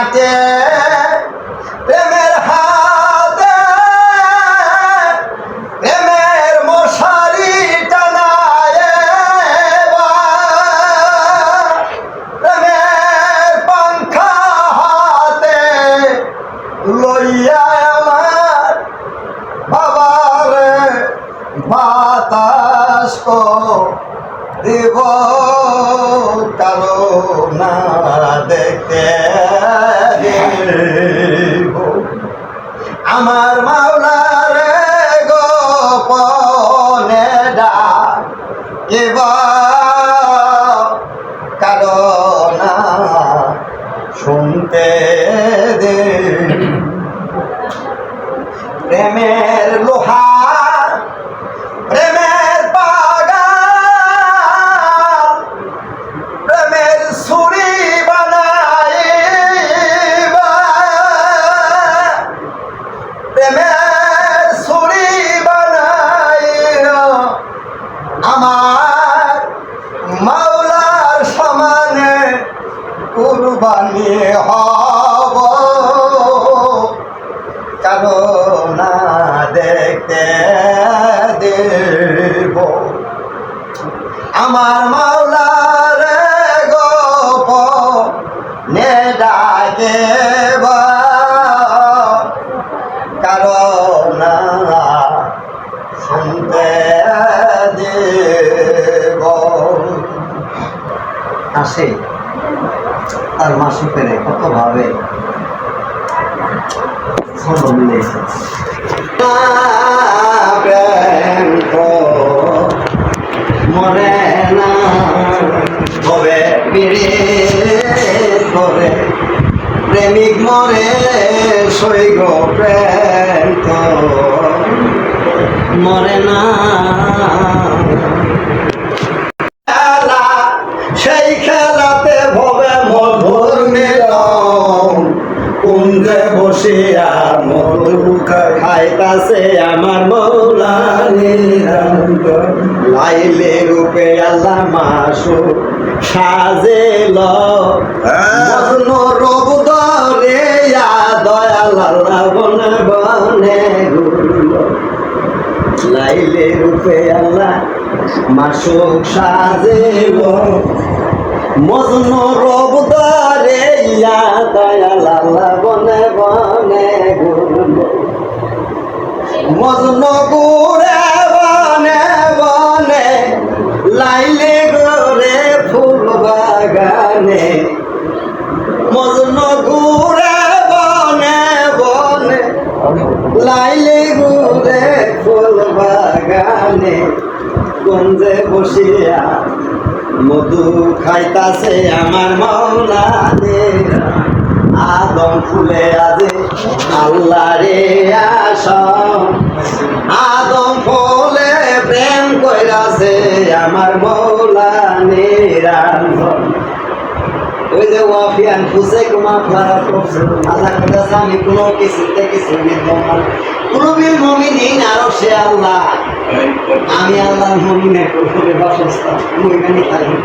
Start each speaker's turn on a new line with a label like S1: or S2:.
S1: খাটে প্রেমের হাতে, প্রেমের মশারি টানায় প্রেমের পাংখা হাতে লইয়া আমার বাবার বাতাস দিব, কারও না দেখতে। আমার মাওলার গোপনে ডাক না শুনতে দে। প্রেমের কুরবানি হব। কারও না দেখতে দেব। আমার মাওলার আর মাসুকের কত ভাবে মরে না, হবে পিড়ে করে প্রেমিক মরে সৈগ প্রেম মরে না। কুঞ্জে বসিয়া মধু খাইতাছে আমার মৌলানি লাইলে রূপে আল্লাহ মাসু সাজেল মজনু রব দরে দয়াল আল্লাহ বনে বনে লাইলে রূপে আল্লাহ মাসুক সাজেল মজনু রব দরে ইয়া দয়াল আল্লাহ মজনু গুড়ে বনে বনে, লাইলে গোরে ফুল বাগানে। মজনু গুড়ে বনে বনে, লাইলে গুড়ে ফুল বাগানে। গঞ্জে বসিয়া মধু খাইতাছে আমার মৌলানে আদম ফুলে আজে, আল্লাহ রে আসম আদম ফুলে প্রেম কইরাছে, আমার মৌলানে রান্ধন ওই যে ওয়াফিয়ান ফুসে কুমা ফারা আল্লাহ কাছে আমি কোনো কিছু বিদ্যমান কোনো বিল মমিনিন আরও সে আল্লাহ। আমি আল্লাহ মমিনের বাসস্থান মমিনানি থাকি